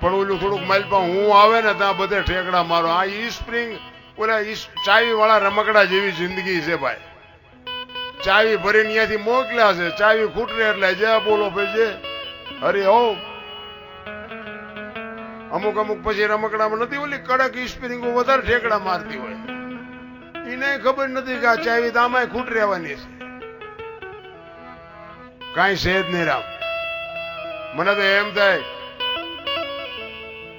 પણ ઓલું થોડુંક માલપા હું આવે ને ત્યાં બધે ઠેકડા મારો. આ ઈ સ્પ્રિંગ ઓલા ઈ ચાવી વાળા રમકડા જેવી જિંદગી છે ભાઈ. ચાવી ભરીને ત્યાંથી મોકલ્યા છે. ચાવી ખૂટરે એટલે જે બોલો ભાઈ, જે. અરે હો. અમુક અમુક પછી રમકડામાં નથી ઓલી કડક ઈ વધારે ઠેકડા મારતી હોય. એને ખબર નથી કે આ ચાવી તો ખૂટ રહેવાની છે. કાંઈ છે જ નહીં રામ. મને તો એમ થાય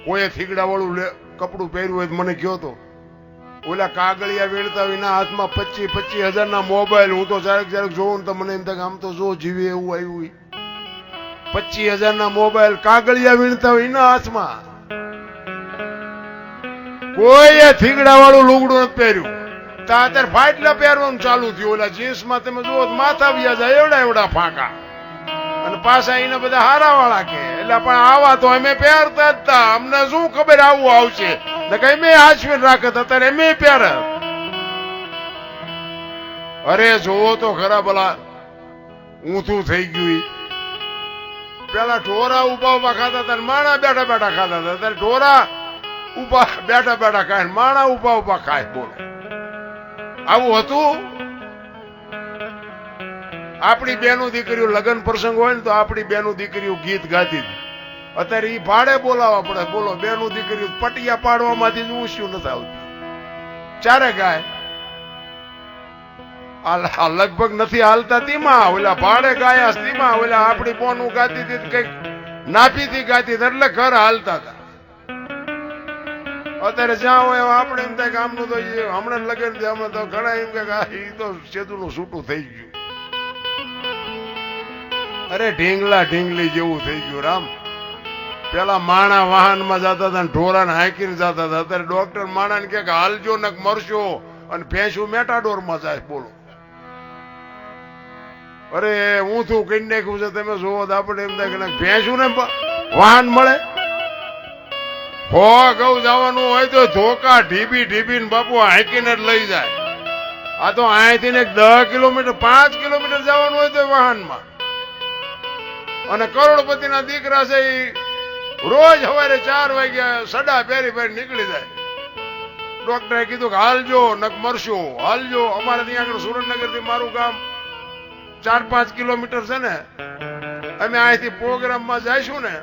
કોઈએ થીગડા વાળું કપડું પહેર્યું હોય મને કયો તો. ઓલા કાગળિયા વીણતા હોય હાથમાં પચીસ પચીસ હજાર ના મોબાઈલ. હું તો ક્યારેક ક્યારેક જોઉં તો મને એમ થાય આમ તો જો જીવે એવું આવ્યું પચીસ હજાર ના મોબાઈલ કાગળિયા વીણતા એના હાથમાં. કોઈએ થીગડા વાળું લુગડું નથી પહેર્યું. તો અત્યારે ફાટલા પહેરવાનું ચાલુ થયું. ઓલા જીન્સમાં તમે જુઓ માથા વ્યાજા એવડા એવડા ફાંકા. પાછા એને બધા હારા વાળા કે. એટલે પણ આવા તો અમે પહેરતા જ તા. અમને શું ખબર આવું આવશે? ને કઈ મેં હાચવીને રાખત. અત્યારે અમે પ્યાર અરે જોવો તો ખરા ભલા. ઊંધું થઈ ગયું. પેલા ઢોરા ઊભા ઊભા ખાતા હતા માણા બેઠા બેઠા ખાતા હતા. ત્યારે ઢોરા ઊભા બેઠા બેઠા ખાય માણા ઊભા ઊભા ખાય બોલો. આવું હતું? આપણી બેનું દીકરીઓ લગ્ન પ્રસંગ હોય ને તો આપણી બેનું દીકરીઓ ગીત ગાતી અત્યારે એ ભાડે બોલાવવા પડે. બોલો, બેનું દીકરીઓ પટિયા પાડવામાંથી જ ઊંચ્યું નથી આવતી. ચારે ગાય. લગભગ નથી હાલતા તેમાં. ઓલા ભાડે ગાયા તેમાં. ઓલા આપણી બોનું ગાતી હતી કંઈક નાપીથી ગાતી એટલે ઘર હાલતા હતા. અત્યારે જ્યાં હોય આપણે એમ થાય કે આમનું તો હમણાં લગન હમણાં તો ઘણા એમ કે તો સેતુનું છૂટું થઈ ગયું. અરે ઢીંગલા ઢીંગલી જેવું થઈ ગયું રામ. પેલા માણા વાહનમાં જતા હતા ઢોરાને હાંકીને જતા હતા. અત્યારે ડોક્ટર માણાને કે હાલજો ને મરશો અને ભેંસું મેટાડોરમાં જાય બોલો. અરે હું થું કઈ નાખ્યું છે તમે જોવો તો આપણે એમ થાય કે ભેંસું ને વાહન મળે? હો, ગૌ જવાનું હોય તો ધોકા ઢીબી ઢીબી ને બાપુ હાંકીને જ લઈ જાય. આ તો અહીંથી ને દસ કિલોમીટર, પાંચ કિલોમીટર જવાનું હોય તો વાહનમાં. અને કરોડપતિના દીકરા છે એ રોજ સવારે ચાર વાગ્યા સડા પહેરી પહેરી નીકળી જાય. ડોક્ટરે કીધું કે, હાલજો, નક મરશો. હાલજો, અમારે ત્યાં આગળ સુરેન્દ્રનગરથી મારું ગામ ચાર પાંચ કિલોમીટર છે ને, અમે અહીંથી પ્રોગ્રામમાં જઈશું ને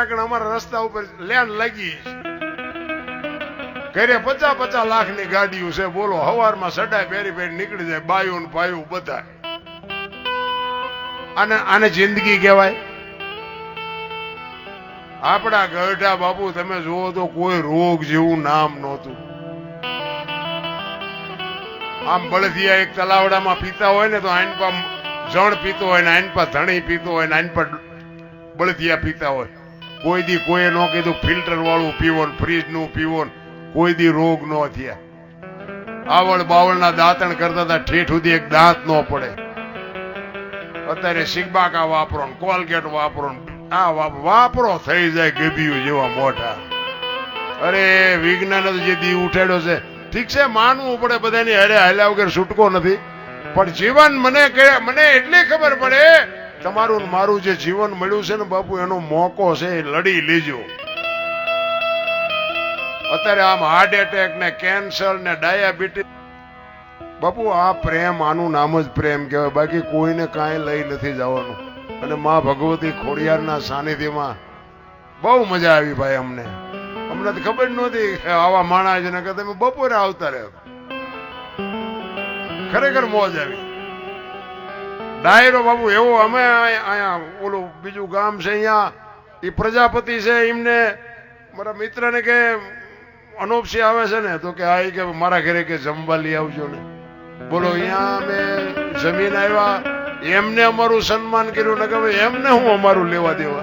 આગળ અમારા રસ્તા ઉપર લેન લાગી ઘરે પચાસ પચાસ લાખની ગાડીઓ છે, બોલો, હવારમાં સડા પહેરી પહેરી નીકળી જાય, બાયું ને ભાયું બધા આને આને જિંદગી કહેવાય. આપણા ગઢા બાપુ તમે જુઓ તો કોઈ રોગ જેવું નામ નહોતું. આમ બળદિયા એક તલાવડામાં પીતા હોય ને તો આઈન પર જણ પીતો હોય ને આઈન પર ધણી પીતો હોય ને આઈન પર બળદિયા પીતા હોય. કોઈ દી કોઈએ ન કીધું ફિલ્ટર વાળું પીવો ને ફ્રીજનું પીવો ને કોઈ દી રોગ ન થયા. આવળ બાવળના દાંતણ કરતા હતા, ઠેઠ સુધી એક દાંત ન પડે. અત્યારે સિગબાકા વાપરો કોલગેટ વાપરો ને આ વાપ- વાપરો થઈ જાય ગભીયું જેવા મોટા અરે, વિજ્ઞાન જે દી ઉઠાડ્યો છે. ઠીક છે, માનવું પડે બધાની હરે હાલ્યા વગર છૂટકો નથી. પણ જીવન મને કે- મને એટલી ખબર પડે, તમારું મારું જે જીવન મળ્યું છે ને બાપુ, એનો મોકો છે, એ લડી લેજો. અત્યારે આમ હાર્ટ એટેક ને કેન્સર ને ડાયાબિટીસ બાપુ, આ પ્રેમ, આનું નામ જ પ્રેમ કહેવાય. બાકી કોઈને કાંઈ લઈ નથી જવાનું. અને મા ભગવતી ખોડિયારના સાનિધ્યમાં બહુ મજા આવી ભાઈ અમને. અમને તો ખબર નહોતી આવા માણસ ને કે તમે બપોરે આવતા રહ્યો ખરેખર મોજ આવી. ડાયરો બાબુ એવો અમે અહીંયા ઓલું બીજું ગામ છે અહીંયા. એ પ્રજાપતિ છે, એમને મારા મિત્રને કે અનોપસી આવે છે ને, તો કે આ કે મારા ઘરે કે જમવા લઈ આવજો ને. બોલો અહીંયા અમે જમીન આવ્યા એમને અમારું સન્માન કર્યું, ને એમને હું અમારું લેવા દેવા.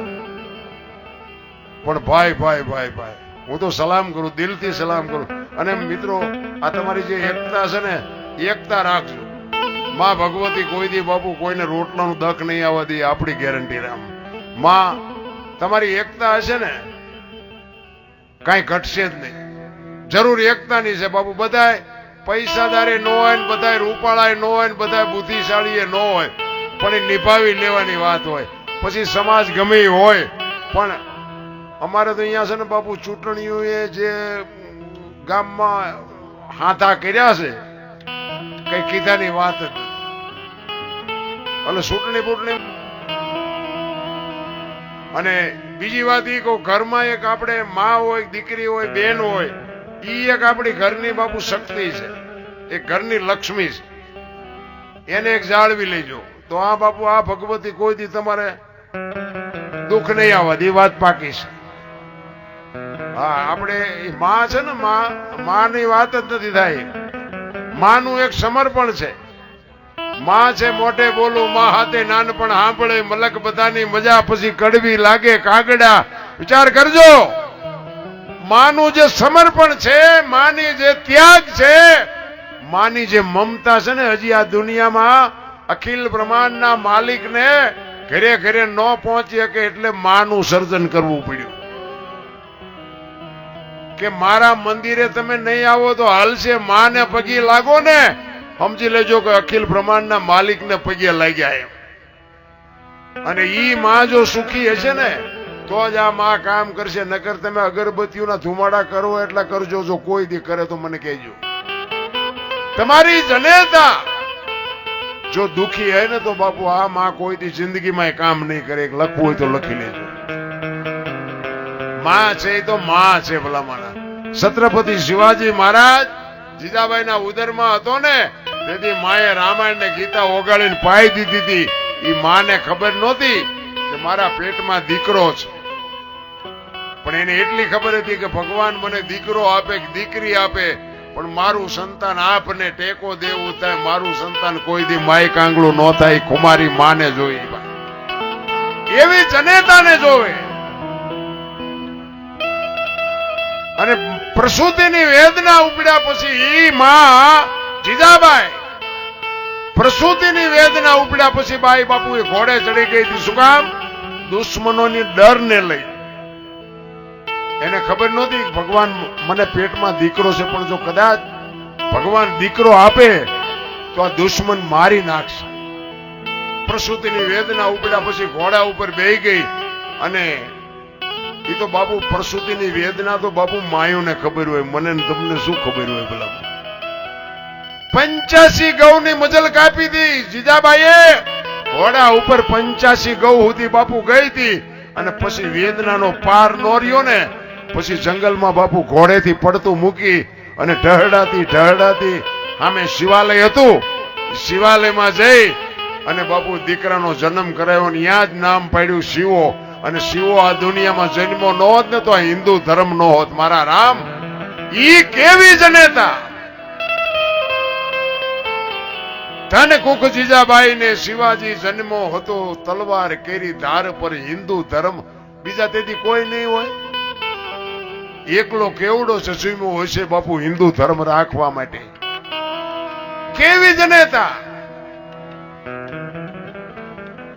પણ ભાઈ ભાઈ ભાઈ ભાઈ, હું તો સલામ કરું, દિલથી સલામ કરું. અને મિત્રો, આ તમારી જે એકતા છે ને, એકતા રાખજો. માં ભગવતી કોઈ દી બાપુ કોઈને રોટલાનું દખ નહીં આવવા દે, આપણી ગેરંટી રામ. માં, તમારી એકતા હશે ને, કાંઈ ઘટશે જ નહીં. જરૂર એકતાની છે બાપુ, બધાય પૈસાદારે ન હોય ને બધાય રૂપાળાય ન હોય ને બધાય બુદ્ધિશાળીએ ન હોય. પણ એ નિભાવી લેવાની વાત હોય. પછી સમાજ ગમે હોય. પણ અમારે તો અહીંયા છે ને બાપુ ચૂંટણીઓએ જે ગામમાં હાથા કર્યા છે, કઈ કીધાની વાત જ અને ચૂંટણી બૂટણી અને બીજી વાત એ કહું, ઘરમાં એક આપણે મા હોય, દીકરી હોય, બેન હોય ઈ એક આપણી ઘરની બાપુ શક્તિ છે. એ ઘરની લક્ષ્મી છે. એને એક જાળવી લેજો. તો આ બાપુ, આ ભગવતી કોઈ દી તમારે દુઃખ નહીં આવવા એ વાત પાકી છે. હા, આપણે માં છે ને, માં, માની વાત જ નથી થાય. માનું એક સમર્પણ છે. માં છે મોટે બોલું, માં હાથે નાનપણ સાંભળે, મલક બધાની મજા પછી કડવી લાગે, કાગડા. વિચાર કરજો. માનું જે સમર્પણ છે, માની જે ત્યાગ છે, માની જે મમતા છે ને હજી આ દુનિયામાં અખિલ બ્રહ્માંડના માલિકને ઘરે ઘરે ન પહોંચી શકે એટલે માનું સર્જન કરવું પડ્યું. કે મારા મંદિરે તમે નહીં આવો તો હાલશે, માને પગી લાગો ને. સમજી લેજો કે અખિલ બ્રહ્માંડના માલિકને પગે લાગ્યા એમ. અને ઈ માં જો સુખી હશે ને તો જ આ માં કામ કરશે. નકર તમે અગરબત્તીઓના ધુમાડા કરો એટલા કરજો. જો કોઈ દી કરે તો મને કહેજો. તમારી જનેતા જો દુખી હોય ને તો બાપુ આ માં કોઈ દી જિંદગીમાં કામ નહીં કરે. લખવું હોય તો લખી લેજો. માં છે એ તો માં છે ભલામાના છત્રપતિ શિવાજી મહારાજ જીજાબાઈના ઉદરમાં હતો ને, તેથી માએ રામાયણ ને ગીતા ઓગાળીને પાઈ દીધી હતી. એ માને ખબર નહોતી કે મારા પેટમાં દીકરો છે. પણ એને એટલી ખબર હતી કે ભગવાન મને દીકરો આપે કે દીકરી આપે, પણ મારું સંતાન આપને ટેકો દેવું થાય, મારું સંતાન કોઈ દી માય કાંગળું ન થાય કુમારી માને જોઈ એવી જનેતાને જોવે. અને પ્રસૂતિની વેદના ઉપડ્યા પછી ઈ માં જીજાબાઈ, પ્રસૂતિની વેદના ઉપડ્યા પછી બાઈ બાપુ એ ઘોડે ચડી ગઈ હતી. શું કામ? દુશ્મનોની ડરને લઈ. એને ખબર નહોતી ભગવાન મને પેટમાં દીકરો છે, પણ જો કદાચ ભગવાન દીકરો આપે, તો આ દુશ્મન મારી નાખશે. પ્રસૂતિની વેદના ઉપડ્યા પછી ઘોડા ઉપર બેહી ગઈ અને એ તો બાપુ પ્રસૂતિની વેદના તો બાપુ માયોને ખબર હોય, મને તમને શું ખબર હોય ભલા? પંચ્યાસી ગૌની મજલ કાપી હતી જીજાબાઈએ. ઘોડા ઉપર પંચ્યાસી ગૌ સુધી બાપુ ગઈ હતી અને પછી વેદનાનો પાર નો રહ્યો ને પછી જંગલમાં બાપુ ઘોડેથી પડતું મૂકી અને ઢહડાતી ઢહડાતી સામે શિવાલય હતું. શિવાલયમાં જઈ અને બાપુ દીકરાનો જન્મ કરાયો ને જ નામ પાડ્યું શિવો. અને શિવો આ દુનિયામાં જન્મો ન હોત ને તો આ હિન્દુ ધર્મ નો હોત. મારા રામ, ઈ કેવી જનેતા? ધન કુક જીજાબાઈ ને શિવાજી જન્મો હતો, તલવાર કેરી ધાર પર હિન્દુ ધર્મ. બીજા તેથી કોઈ નહીં હોય. એકલો કેવડો છે સ્વીમો બાપુ, હિન્દુ ધર્મ રાખવા માટે. કેવી જનેતા?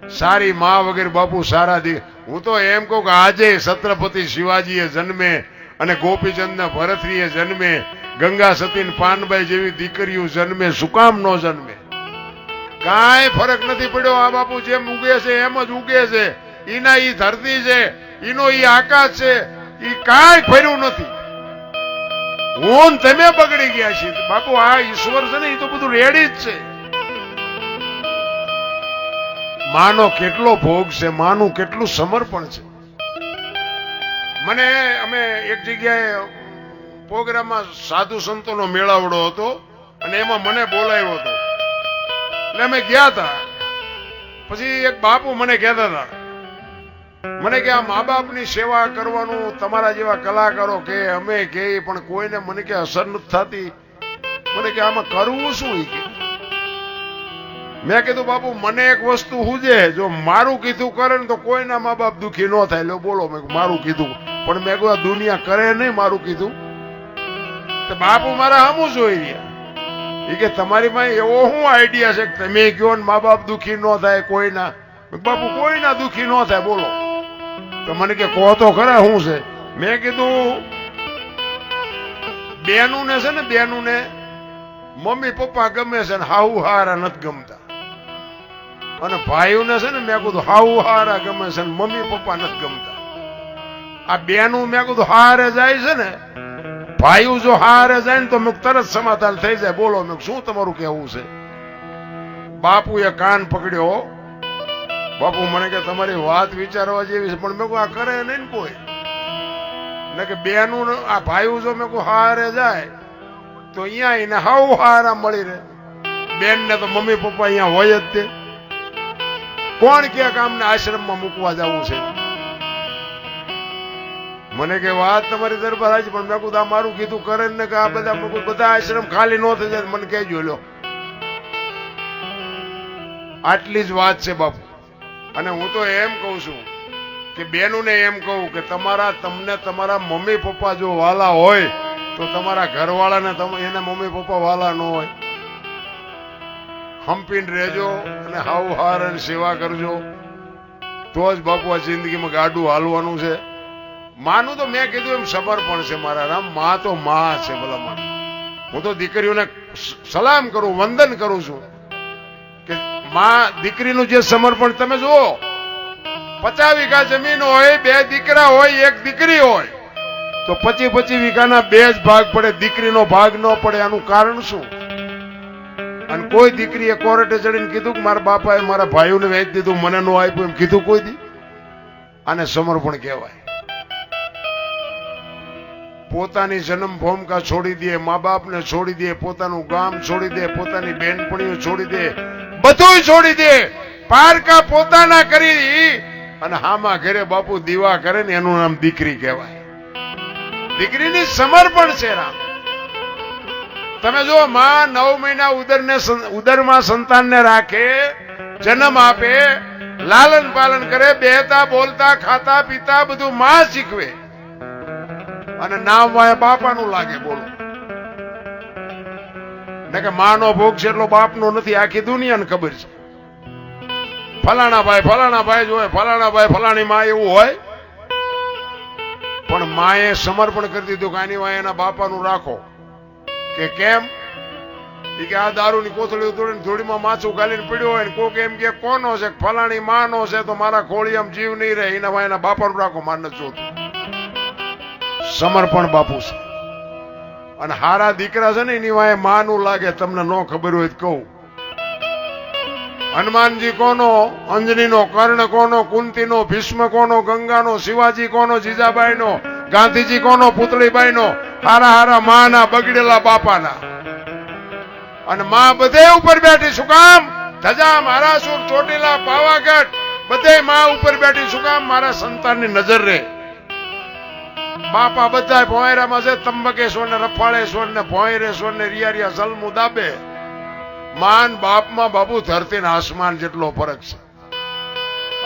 સારી માં વગેરે બાપુ, સારા દી. હું તો એમ કહું કે આજે છત્રપતિ શિવાજીએ જન્મે અને ગોપીચંદ ભરતરીએ જન્મે, ગંગા સતીન પાનબાઈ જેવી દીકરીઓ જન્મે, શું કામ નો જન્મે? કાંઈ ફરક નથી પડ્યો આ બાપુ જેમ ઉગે છે, એમ જ ઉગે છે. એના ઈ ધરતી છે એનો ઈ આકાશ છે ઈ કાંઈ ફર્યું નથી. હું તમે બગડી ગયા છે બાપુ, આ ઈશ્વર છે ને એ તો બધું રેડી જ છે. માનો કેટલો ભોગ છે, માનું કેટલું સમર્પણ છે. મને અમે એક જગ્યાએ પ્રોગ્રામમાં સાધુ સંતોનો મેળાવડો હતો અને એમાં મને બોલાવ્યો હતો. એટલે અમે ગયા હતા પછી એક બાપુ મને કહેતા હતા મને કે આ મા બાપની સેવા કરવાનું તમારા જેવા કલાકારો કે અમે કે પણ કોઈને મને કે અસર નથી થતી. મને કે આમાં કરવું શું કે? મેં કીધું, બાપુ, મને એક વસ્તુ હુજે. જો મારું કીધું કરે ને તો કોઈના મા બાપ દુખી ન થાય. લો બોલો, મેં મારું કીધું. પણ મેં કહ્યું દુનિયા કરે નહીં મારું કીધું. તો બાપુ મારા હમું જોઈ રહ્યા. એ કે, તમારી માં એવો શું આઈડિયા છે તમે કયો ને મા બાપ દુખી ન થાય કોઈના. બાપુ, કોઈના દુખી ન થાય. બોલો. તો મને કે કહો તો ખરા શું છે? મેં કીધું બેનું ને છે ને બેનું ને મમ્મી પપ્પા ગમે છે ને હાઉ હારા નથી ગમતા. અને ભાઈઓને છે ને, મેં કીધું હાઉ હારા ગમે છે ને મમ્મી પપ્પા નથી ગમતા. આ બેનું મેં કીધું, હારે જાય છે ને, ભાઈઓ જો હારે જાય ને તો મેં તરત સમાધાન થઈ જાય. બોલો, મેં શું તમારું કેવું છે? બાપુએ કાન પકડ્યો. બાપુ, મને કે તમારી વાત વિચારવા જેવી છે, પણ મેં આ કરે નહીં ને કોઈ. ને કે બેનું આ ભાઈ જો મેં કહું હારે જાય, તો અહીંયા એને હાવ હારા મળી રહે. બેન ને તો મમ્મી પપ્પા અહીંયા હોય જ તે. કોણ કે કામને આશ્રમમાં મૂકવા જવું છે? મને કે વાત તમારી દરબાર આવી પણ મેં આ મારું કીધું કરે ને કે આ બધા બધા આશ્રમ ખાલી ન થઈ જાય મને કહેજો લો આટલી જ વાત છે બાપુ. અને હું તો એમ કહું છું કે બેનુને એમ કહું કે તમારા, તમને તમારા મમ્મી પપ્પા જો વાલા હોય, તો તમારા ઘરવાળાને તમે, એને મમ્મી પપ્પા વાલા ન હોય. હંપીને રહેજો અને હાવ હાર અને સેવા કરજો. તો જ બાપુ આ જિંદગીમાં ગાડું હાલવાનું છે. માનું તો મેં કીધું એમ સમર્પણ છે મારા રામ. માં તો માં છે ભલા હું તો દીકરીઓને સલામ કરું, વંદન કરું છું. માં દીકરીનું જે સમર્પણ, તમે જુઓ, પચાસ વીઘા જમીન હોય, બે દીકરા હોય, એક દીકરી હોય, તો પચી પચી વીઘાના બે જ ભાગ પડે, દીકરીનો ભાગ ન પડે, આનું કારણ શું? અને કોઈ દીકરીએ કોર્ટે ચડીને કીધું કે મારા બાપાએ મારા ભાઈઓને વેચી દીધું, મને નો આપ્યું, એમ કીધું કોઈ દી? આને સમર્પણ કહેવાય. પોતાની જન્મ ભૂમિકા છોડી દે, મા બાપને છોડી દે, પોતાનું ગામ છોડી દે, પોતાની બહેનપણીઓ છોડી દે બધું છોડી દે. પારકા પોતાના કરી અને હામાં ઘરે બાપુ દીવા કરે ને એનું નામ દીકરી કહેવાય. દીકરીની સમર્પણ છે રામ. તમે જો માં નવ મહિના ઉદરને ઉદરમાં સંતાનને રાખે, જન્મ આપે, લાલન પાલન કરે, બેહતા, બોલતા, ખાતા, પીતા, બધું માં શીખવે. અને નામ વાય બાપાનું લાગે બોલો. ને કે માનો ભોગ છે એટલો બાપનો નથી, આખી દુનિયાને ખબર છે. ફલાણા ભાઈ ફલાણા ભાઈ જ ફલાણા ભાઈ ફલાણી માં એવું હોય. પણ માએ સમર્પણ કરી દીધું કે આની વાય એના બાપાનું રાખો. કે કેમ? એ કે આ દારૂની કોથળી તોડીને ધૂળીમાં માછું ગાલીને પડ્યો હોય કોક એમ કે કોનો છે? ફલાણી માનો છે તો મારા ખોળિયામાં જીવ નહીં રહે, એના વાય એના બાપાનું રાખો, માર નથી જોતું. સમર્પણ બાપુ છે. અને હારા દીકરા છે ને, એની વાય માનું લાગે, તમને ન ખબર હોય કહું. હનુમાનજી કોનો, અંજનીનો, કર્ણ કોનો, કુંતીનો, ભીષ્મ કોનો, ગંગાનો, શિવાજી કોનો, જીજાબાઈનો, ગાંધીજી કોનો, પુતળીબાઈનો, હારા હારા માના, બગડેલા બાપાના. અને માં બધે ઉપર બેઠી શું કામ? ધજા મારાસુર ચોટીલા, પાવાગઢ, બધે માં ઉપર બેઠી શું કામ? મારા સંતાનની નજર રહે બાપા બધા ભોંયરામાં છે તંબકેશ્વર ને રફાળેશ્વર ને ભોંયરેશ્વર ને રિયારિયા રિયા દાબે. માન બાપમાં બાપુ ધરતી ને આસમાન જેટલો ફરક છે.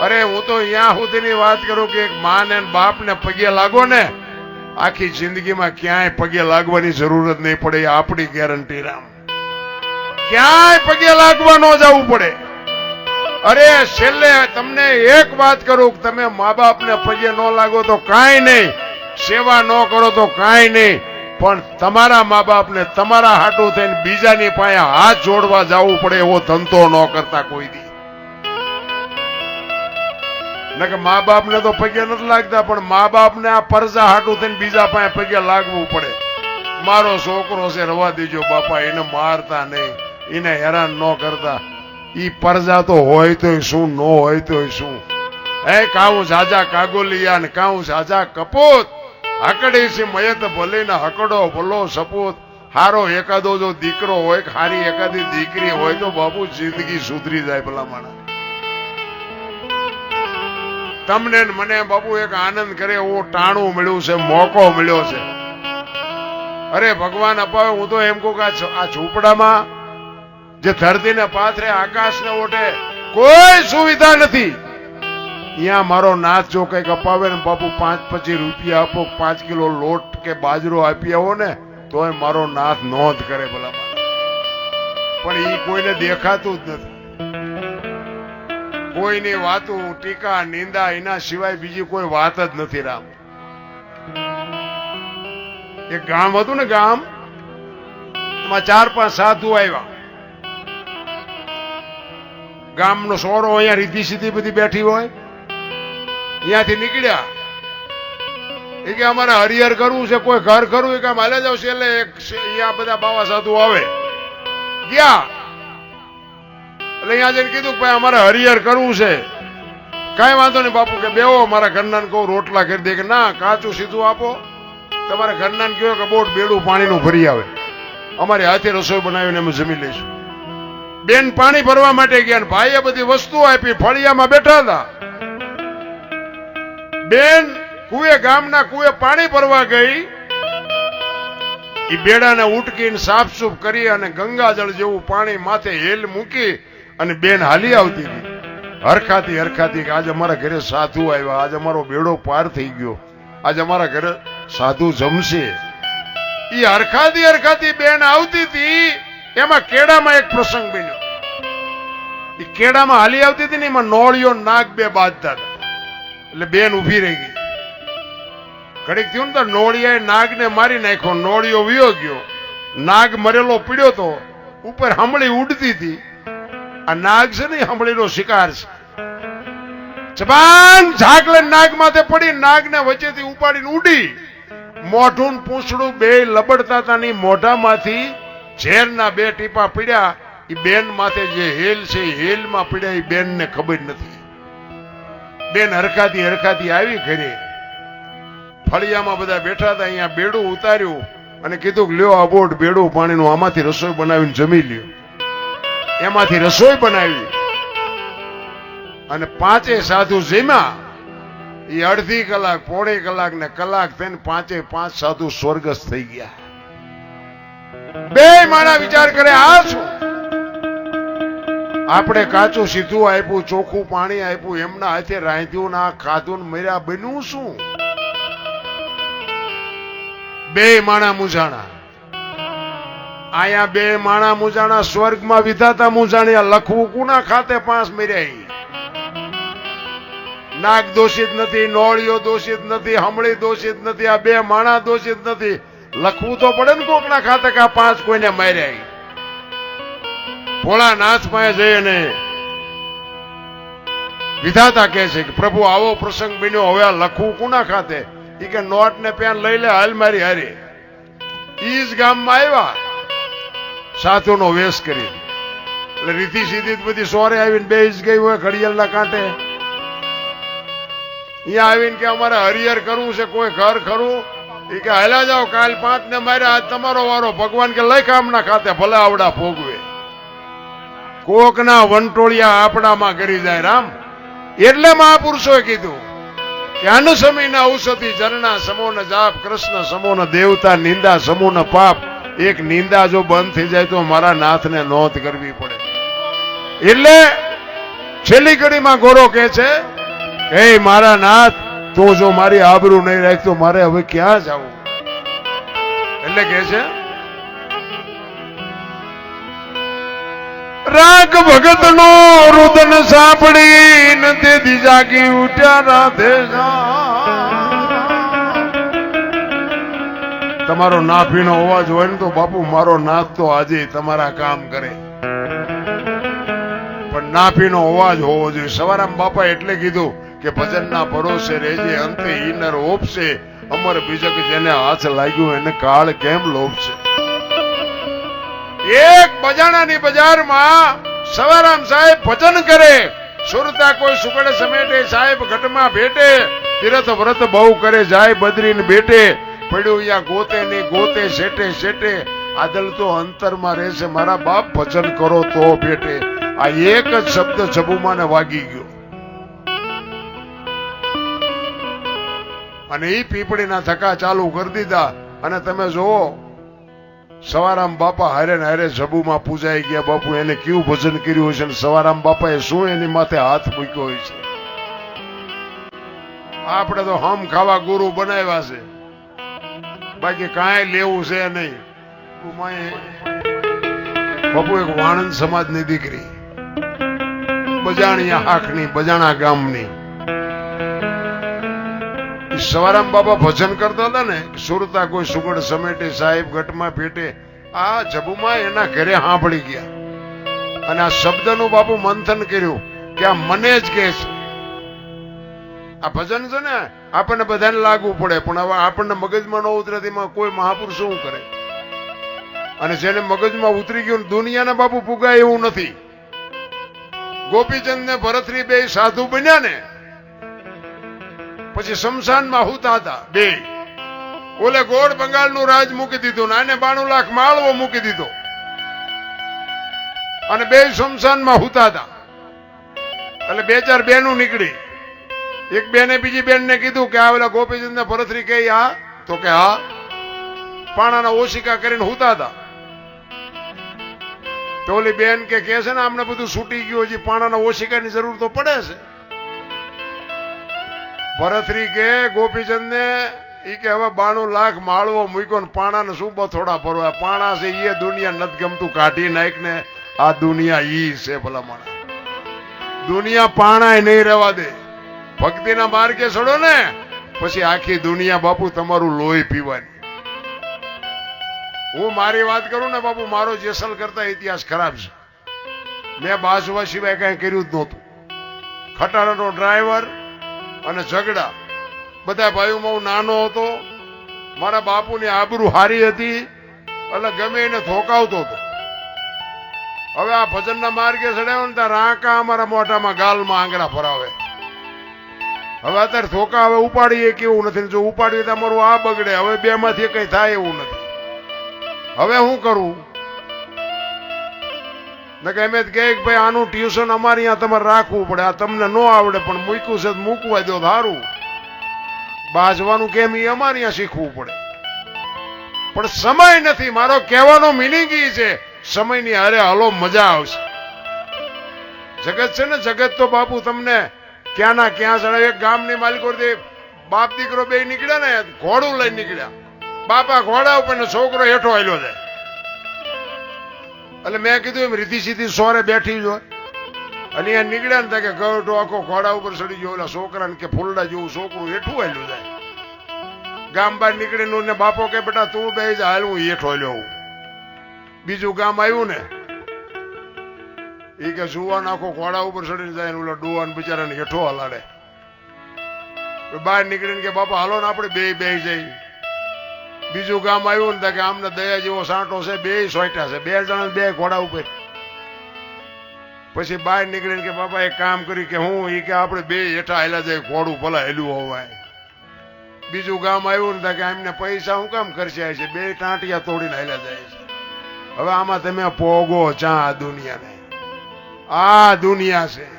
અરે હું તો અહીંયા સુધીની વાત કરું કે એક માં ને બાપ ને પગે લાગો ને, આખી જિંદગીમાં ક્યાંય પગે લાગવાની જરૂરત નહીં પડે આપણી ગેરંટી રામ. ક્યાંય પગે લાગવા ન જવું પડે. અરે છેલ્લે તમને એક વાત કરું તમે મા બાપને પગે ન લાગો તો કાંઈ નહીં. સેવા ન કરો તો કાંઈ નહીં. પણ તમારા મા બાપને તમારા હાટું થઈને બીજાની પાસે હાથ જોડવા જવું પડે એવો ધંધો ન કરતા કોઈ દી. કે મા બાપને તો પગે નથી લાગતા, પણ મા બાપને આ પરજા હાટું થઈને બીજા પાસે પગે લાગવું પડે. મારો છોકરો છે, રવા દેજો બાપા, એને મારતા નહીં. એને હેરાન ન કરતા. ઈ પરજા તો હોય તોય શું, ન હોય તોય શું. હે, કાઉ ઝાઝા કાગોલિયા ને કાઉ ઝાઝા કપૂત? હકડી છે મયત ભલેને હકડો ભલો સપૂત. હારો એકાદો જો દીકરો હોય હારી એકાદી દીકરી હોય તો બાબુ જિંદગી સુધરી જાય ભલા માણસ. તમને મને બાબુ એક આનંદ કરે એવો ટાણું મળ્યું છે, મોકો મળ્યો છે. અરે ભગવાન અપાવે, હું તો એમ કહું કે આ ઝૂંપડામાં જે ધરતીને પાથરે આકાશને ઓઢે, કોઈ સુવિધા નથી. અહીંયા મારો નાથ જો કંઈક અપાવે ને બાપુ પાંચ પચીસ રૂપિયા આપો, પાંચ કિલો લોટ કે બાજરો આપી આવો ને, તોય મારો નાથ નોંધ કરે ભલા પણ એ કોઈને દેખાતું જ નથી. કોઈની વાતું ટીકા, નિંદા, એના સિવાય બીજી કોઈ વાત જ નથી રામ. એક ગામ હતું ને ગામ, એમાં ચાર પાંચ સાધુ આવ્યા. ગામનો સોરો અહીંયા રીધી સીધી બધી બેઠી હોય. અહીંયાથી નીકળ્યા. એ કે અમારે હરિહર કરવું છે, કોઈ ઘર કરવું કે માલે જાવ છે એટલે અહીંયા બધા બાવા સાધુ આવે. ગયા. એટલે અહીંયા જઈને કીધું ભાઈ, અમારે હરિહર કરવું છે. કાંઈ વાંધો નહીં બાપુ, કે બેવો મારા ઘરનાને કહું, રોટલા કરી દે કે ના, કાચું સીધું આપો. તમારા ઘરનાને કહો કે બોટ બેડું પાણીનું ભરી આવે. અમારી હાથે રસોઈ બનાવીને અમે જમી લઈશું. બેન પાણી ભરવા માટે ગયા ભાઈએ બધી વસ્તુઓ આપી, ફળિયામાં બેઠા હતા. બેન, કુએ ગામના કુએ પાણી ભરવા ગઈ. એ બેડાને ઉટકીને સાફસૂફ કરી અને ગંગાજળ જેવું પાણી માથે હેલ મૂકી અને બેન હાલી આવતી હતી. હરખાતી હરખાતી કે આજે અમારા ઘરે સાધુ આવ્યા, આજે અમારો બેડો પાર થઈ ગયો. આજે અમારા ઘરે સાધુ જમશે. એ હરખાતી હરખાતી બેન આવતી હતી, એમાં કેડામાં એક પ્રસંગ બન્યો. એ કેડામાં હાલી આવતી હતી ને એમાં નોળિયો નાગ બે બાંધતા હતા. એટલે બેન ઊભી રહી ગઈ. ઘડીક થયું ને તો નોળિયાએ નાગને મારી નાખ્યો. નોળિયો વિયો ગયો. નાગ મરેલો પીડ્યો તો ઉપર હમળી ઉડતી હતી. આ નાગ છે ને હમળીનો શિકાર છે. જબાન ઝાકલે નાગ માથે પડી. નાગને વચ્ચેથી ઉપાડીને ઉડી. મોઢું પૂંછડું બે લબડતા હતા ની મોઢામાંથી ઝેરના બે ટીપા પીડ્યા. એ બેન માથે જે હેલ છે એ હેલમાં પીડ્યા. એ બેનને ખબર નથી. બેન હરખાતી હરખાતી આવી ઘરે. ફળિયામાં બધા બેઠા હતા, અહીંયા બેડું ઉતાર્યું અને કીધું લ્યો આ બોટ બેડું પાણીનું આમાંથી રસોઈ બનાવીને જમી લ્યો. એમાંથી રસોઈ બનાવી. અને પાંચે સાધુ જેમાં એ અડધી કલાક, પોણી કલાક ને કલાક થઈને પાંચે પાંચ સાધુ સ્વર્ગસ્થ થઈ ગયા. બે માણા વિચાર કરે, આ શું? આપણે કાચું સીધું આપ્યું, ચોખ્ખું પાણી આપ્યું, એમના હાથે રાંધ્યું ના ખાધું મર્યા, બન્યું શું બે માણા મુજાણા આયા બે માણા મુજાણા સ્વર્ગમાં વિધાતા મુજાણ્યા લખવું કુના ખાતે પાંચ મર્યા? નાગ દોષિત નથી, નોળિયો દોષિત નથી, હમળી દોષિત નથી, આ બે માણા દોષિત નથી લખવું તો પડે ને કોકના ખાતે કે આ પાંચ કોઈને માર્યા. ભોળાનાથ જઈ અને વિધાતા કહે છે કે, પ્રભુ, આવો પ્રસંગ બન્યો. હવે આ લખવું કુના ખાતે? એ કે નોટ ને પેન લઈ લે, હાલ મારી હારી. ઈ જ ગામમાં આવ્યા. સાધુનો વેશ કરી એટલે રીતિ સીધી બધી સોરે આવીને બે જ ગઈ હોય ઘડિયાળના કાંઠે. અહીંયા આવીને કે, અમારે હરિહર કરવું છે, કોઈ ઘર ખરું? એ કે, હાલ્યા જાઓ, કાલ પાંચ ને માર્યા. આજ તમારો વારો ભગવાન કે લઈ કામના ખાતે ભલે આવડા ભોગવે. કોકના વંટોળિયા આપણામાં કરી જાય રામ. એટલે મહાપુરુષોએ કીધું કે અનુસમીના ઔષધિ ઝરણા સમોન જાપ, કૃષ્ણ સમોન દેવતા, નિંદા સમોન પાપ. એક નિંદા જો બંધ થઈ જાય તો મારા નાથને નોંધ કરવી પડે. એટલે છેલ્લી ઘડીમાં ગોરો કહે છે, હે મારા નાથ, તું જો મારી આબરૂ નહીં રાખતો, મારે હવે ક્યાં જવું? એટલે કહે છે રાગ ભગત નો રુદન સાંભળી ને જાગી ઉઠ્યા રાધે તમારો નાભીનો અવાજ હોય ને તો બાપુ, મારો નાથ તો આજે તમારા કામ કરે. પણ નાભીનો અવાજ હોવો જોઈએ. સવારામ બાપા એટલે કીધું કે ભજનના ભરોસે રેજે અંતે ઈનર ઓપશે અમર બીજક જેને હાથ લાગ્યું એને કાળ કેમ લોભશે? એક બજાણાની બજારમાં સવારામ સાહેબ ભજન કરે. સુરતા કોઈ સુકડે સમેટે, સાહેબ ઘટમાં ભેટે. તીરથ વ્રત બહુ કરે, જાય બદરીને બેટે પડ્યું યા ગોતે નહીં ગોતે, શેટે શેટે. આદલ તો અંતરમાં રહેશે, મારા બાપ ભજન કરો તો ભેટે. આ એક જ શબ્દ જબુમાને વાગી ગયો. અને એ પીપળીના થકા ચાલુ કરી દીધા. અને તમે જોવો સવારામ બાપા હારે ને હારે જબુમાં પૂજાઈ ગયા બાપુ, એને કેવું ભજન કર્યું હશે ને સવારામ બાપાએ શું એની માથે હાથ મૂક્યો હોય છે? આપણે તો હમ ખાવા ગુરુ બનાવ્યા છે. બાકી કાંઈ લેવું છે નહીં. બાપુ એક વાણંદ સમાજની દીકરી. બજાણિયા આંખની બજાણા ગામની. સવારામ બાબા ભજન કરતા હતા ને સુરતા કોઈ સુગડ સમેટે, સાહેબ ગટમાં પેટે આ જબુમાં એના ઘરે સાંભળી ગયા. અને આ શબ્દનું બાપુ મંથન કર્યું, કે આ મને જ કહે છે. આ ભજન છે ને, આપણને બધાને લાગવું પડે, પણ હવે આપણને મગજમાં ન ઉતરે તેમાં કોઈ મહાપુરુષ શું કરે? અને જેને મગજમાં ઉતરી ગયું દુનિયાના બાપુ પુગાય એવું નથી. ગોપીચંદ ને ભરતરી બે સાધુ બન્યા ને પછી શમશાનમાં હુતા હતા બે. ઓલે ગોળ બંગાળનું રાજ મૂકી દીધું ને આને બાણું લાખ માળવો મૂકી દીધો. અને બે શમશાનમાં હુતા હતા એટલે બે ચાર બેનું નીકળી. એક બેને બીજી બેનને કીધું કે આ ઓલા ગોપીચંદ ને ભરતરી કે હા તો કે હા. પાણાના ઓશિકા કરીને હુતા હતા તો. ઓલી બેન કે છે ને, આમને બધું છૂટી ગયું, હજી પાણાના ઓશિકાની જરૂર તો પડે છે. ભરતરી કે ગોપીચંદ ને ઈ કે હવે બાણું લાખ માળવો મૂક્યો ને પાણા ને શું થોડા ભરવા? પાણા છે એ દુનિયા નથી ગમતું. કાઢી નાખ ને આ દુનિયા ઈ છે ભલામણ. દુનિયા પાણા નહીં રહેવા દે. ભક્તિના માર્ગે ચડો ને, પછી આખી દુનિયા બાપુ તમારું લોહી પીવાની. હું મારી વાત કરું ને બાપુ, મારો જેસલ કરતા ઇતિહાસ ખરાબ છે. મેં બાજવા સિવાય કઈ કર્યું જ નહોતું. ખટારાનો ડ્રાઈવર અને ઝઘડા. બધા ભાઈઓમાં હું નાનો હતો. મારા બાપુની આબરૂ હારી હતી, એટલે ગમે એને થોકાવતો હતો. હવે આ ભજનના માર્ગે ચડાવ્યો ને ત્યાં રાંકા અમારા મોઢામાં ગાલમાં આંગળા ફરાવે. હવે અત્યારે થોકા હવે ઉપાડીએ કેવું નથી જો ઉપાડીએ તો અમારું આ બગડે. હવે બે માંથી કઈ થાય એવું નથી. હવે હું કરું? ને કે એમ જ કે ભાઈ, આનું ટ્યુશન અમારે અહીંયા તમારે રાખવું પડે. આ તમને ન આવડે, પણ મૂક્યું છે મૂકવા દો સારું બાજવાનું કેમ એ અમારે અહીંયા શીખવું પડે. પણ સમય નથી, મારો કહેવાનો મિનિંગ એ છે. સમયની હારે હલો મજા આવશે. જગત છે ને, જગત તો બાપુ તમને ક્યાંના ક્યાં ચડાવે એક ગામની માલિકો બાપ દીકરો બે નીકળ્યા ને, ઘોડું લઈને નીકળ્યા. બાપા ઘોડા ઉપર છોકરો હેઠો આવેલો છે એટલે મેં કીધું એમ, રીધી સીધી સોરે બેઠી જ. અને એ નીકળ્યા ને કે ગઢો આખો ઘોડા ઉપર ચડી ગયો. ઓલા છોકરાને કે ફૂલડા જેવું છોકરું હેઠું હાલ્યું જાય. ગામ બહાર નીકળીને ને બાપો કે, બેટા, તું બે જા હાલ, હું હેઠો લ્યો બીજું ગામ આવ્યું ને એ કે જુવાન આખો ઘોડા ઉપર ચડીને જાય ઓલા ડોવાન બિચારાને હેઠો હલાડે. બહાર નીકળીને કે, બાપા, હાલો ને, આપણે બે બે જઈ બીજું ગામ આવ્યું ને કે આમને દયા જેવો સાંટો છે, બે સોંટ્યા છે. બે જણા બે ઘોડા ઉપર. પછી બહાર નીકળીને કે, બાપા, એક કામ કરી કે હું એ કે આપણે બે હેઠા હેલા જાય, ઘોડું ભલા હેલું હોવાય. બીજું ગામ આવ્યું ને કે એમને પૈસા હું કામ ખર્ચાય છે? બે ટાંટિયા તોડીને હેલા જાય છે. હવે આમાં તમે પોગો ચા આ દુનિયાને. આ દુનિયા છે.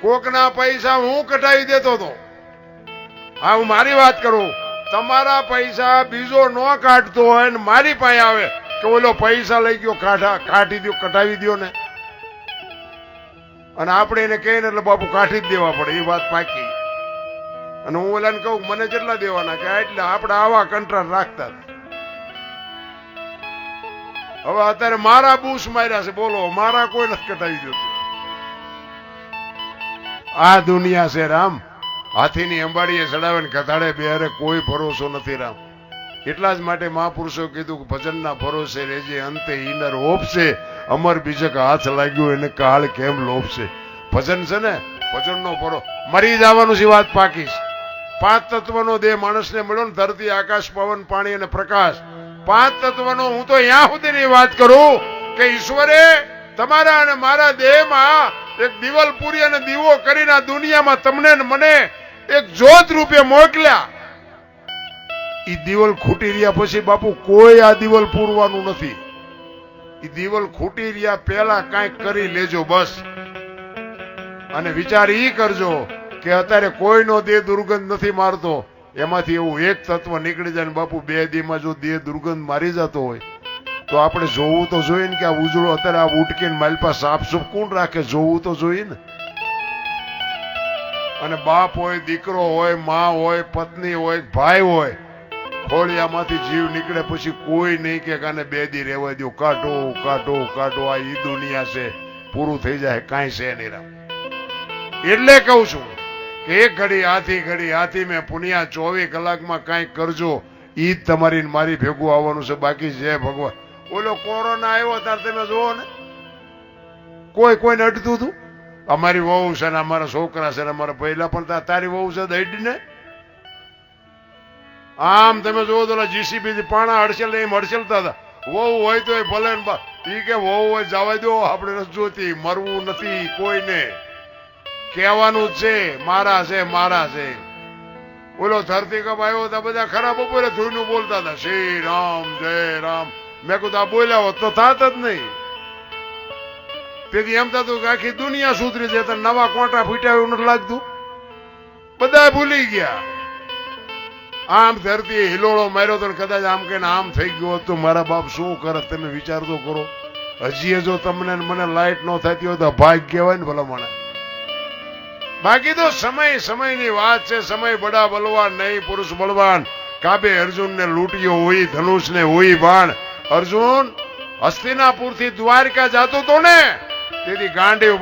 કોકના પૈસા હું કટાવી દેતો હતો હા, હું મારી વાત કરું. તમારા પૈસા બીજો ન કાઢતો હોય ને મારી પાસે આવે કે ઓલો પૈસા લઈ ગયો, કાઢા, કાઢી દો કટાવી દો ને. અને આપણે એને કહીને એટલે બાપુ કાઢી જ દેવા પડે, એ વાત પાકી. અને હું ઓલાને કહું, મને કેટલા દેવાના કે એટલે આપણે આવા કંટ્રાલ રાખતા હવે અત્યારે મારા બૂસ માર્યા છે, બોલો, મારા કોઈ નથી કટાવી દો આ દુનિયા છે રામ. હાથીની અંબાડીએ ચડાવે ને કથાડે બેહારે કોઈ ભરોસો નથી રામ. એટલા જ માટે મહાપુરુષો કીધું કે ભજનના ભરોસે રેજે અંતે ઈનર ઓપશે અમર બીજક હાથ લાગ્યો એને કાળ કેમ લોપશે ભજન છે ને, ભજનનો ભરો. મરી જવાનું છે વાત પાકીશ પાંચ તત્વનો દેહ માણસને મળ્યો ને ધરતી, આકાશ, પવન, પાણી અને પ્રકાશ. પાંચ તત્વનો હું તો અહીંયા સુધીની વાત કરું કે ઈશ્વરે તમારા અને મારા દેહમાં એક દિવાલ પૂરી અને દીવો કરીને દુનિયામાં તમને મને એક જોત રૂપે મોકલ્યા. એ દિવાલ ખૂટી રહ્યા પછી બાપુ કોઈ આ દિવાલ પૂરવાનું નથી. એ દિવાલ ખૂટી રહ્યા પહેલા કાંઈક કરી લેજો બસ. અને વિચાર ઈ કરજો કે અત્યારે કોઈનો દેહ દુર્ગંધ નથી મારતો. એમાંથી એવું એક તત્વ નીકળી જાય બાપુ બે દીમાં જો દેહ દુર્ગંધ મારી જતો હોય તો આપણે જોવું તો જોઈએ ને કે આ ઉજળો અત્યારે આ ઉટકીને માલપા સાફ સુફ કોણ રાખે જોવું તો જોઈએ ને? અને બાપ હોય, દીકરો હોય, માં હોય, પત્ની હોય, ભાઈ હોય, ખોળિયામાંથી જીવ નીકળે પછી કોઈ નહીં કે કાને બે દી રહેવા દો કાઢો કાઢો કાઢો, આ ઈ દુનિયા છે. પૂરું થઈ જાય, કાંઈ છે નહીં રામ. એટલે કહું છું કે એક ઘડી હાથી ઘડી હાથી મેં પુનિયા ચોવીસ કલાકમાં કાંઈક કરજો. ઈ તમારી મારી ભેગું આવવાનું છે. બાકી જે ભગવાન ઓલો કોરોના આવ્યો ત્યારે તમે જુઓ ને. કોઈ કોઈને અડતું હતું? અમારી વહુ છે ને અમારા છોકરા છે ને અમારા પહેલા પણ તારી વહુ છે દઈડ ને? આમ તમે જોવો તો જીસીબી પાણા હડસેલ એમ હડસેલતા હતા. વહુ હોય તો ભલે ને બા- કે વહુ હોય જવા દો, આપણે નથી જોતી, મરવું નથી કોઈને. કહેવાનું છે, મારા છે મારા છે. ઓલો ધરતી કપ આવ્યો હતા બધા ખરાબ બપોરે ધૂનું બોલતા હતા. શ્રી રામ, જય રામ. મેં કીધું બોલ્યા તો થાત જ નહીં. તેથી એમ થતું કે આખી દુનિયા સુધરી છે નવા કોટા ફૂટ્યા એવું નથી લાગતું? બધા ભૂલી ગયા. આમ ધરતી હિલોળો માર્યો તો કદાચ આમ કે આમ થઈ ગયો તો મારા બાપ શું કરે તમે વિચાર કરો. હજી જો તમને મને લાઈટ ન થતી હોય તો ભાગ કહેવાય ને ભલે મને બાકી તો સમય સમયની વાત છે, સમય બડા બલવાન, નહીં પુરુષ બળવાન કાબે અર્જુન ને લૂંટ્યો હોય ધનુષ ને હોય બાણ અર્જુન હસ્તિનાપુરથી દ્વારકા જાતો તો ને? તેથી ગાંડીવ